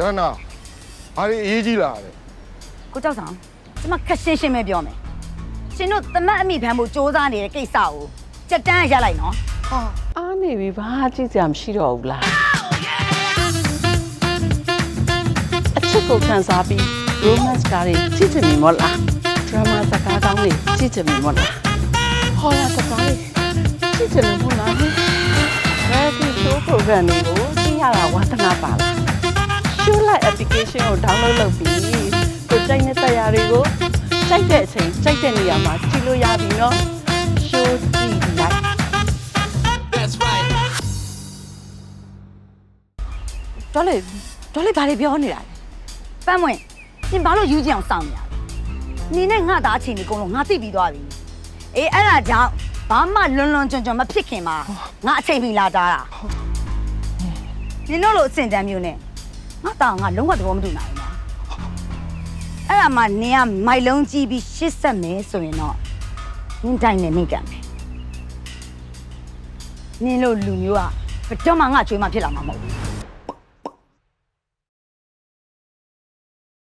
တရနာဘာတွေအရေးကြီးလားတဲ့ကိုကြောက်ဆောင်ကျမခက်ရှင်းရှင်းပဲပြောမယ်ရှင်တို့တမတ်အမိဖမ်းဖို့စ조사နေတဲ့ကိစ္စကိုစက်တန်းရလိုက်နော်ဟာအားနေပြီဘာကြည့်စရာမရှိတော့ဘူးလားအချစ်ကိုခံစားပြီး romance ကားတွေကြည့်ချင်ပြီမို့လား drama စကားကောင်းတွေကြည့်ချင်ပြီမို့လားဟောရစကားတွေကြည့်ချင်လို့မို့လား reality show program တွေကိုကြည့်ရတာဝါသနာပါလား show like application ကို download လုပ်ပြီးကိုကြိုက်တဲ့တရားတွေကိုကြိုက်တဲ့အချိန်ကြိုက်တဲ့နေရာမှာကြည့်လို့ရပြီနော် show ကြည့်လိုက်ဒေါ်လေးဒေါ်လေးဘာတွေပြောနေတာလဲပန်းမွင့်ရှင်ဘာလို့ယူကြည့်အောင်စောင့်နေရလဲနေနဲ့ငါသားအချိန်ဒီကုန်လုံးငါသိပြီးသွားပြီအေးအဲ့ဒါကြောင့်ဘာမှလွန်လွန်ကျွံကျွံမဖြစ်ခင်မှာငါအချိန်မီလာတာတာနင်တို့လိုအစင်တန်းမျိုးနဲ့ ငါသားကငါလုံးဝသဘောမတူနိုင်ဘူးနော်အဲ့ဒါမှနင်ကမိုက်လုံးကြီးပြီးရှစ်ဆက်မယ်ဆိုရင်တော့နင်တိုင်းနဲ့နင်ကံမယ်နင်လိုလူမျိုးကဘယ်တော့မှငါချွေးမဖြစ်လာမှာမဟုတ်ဘူး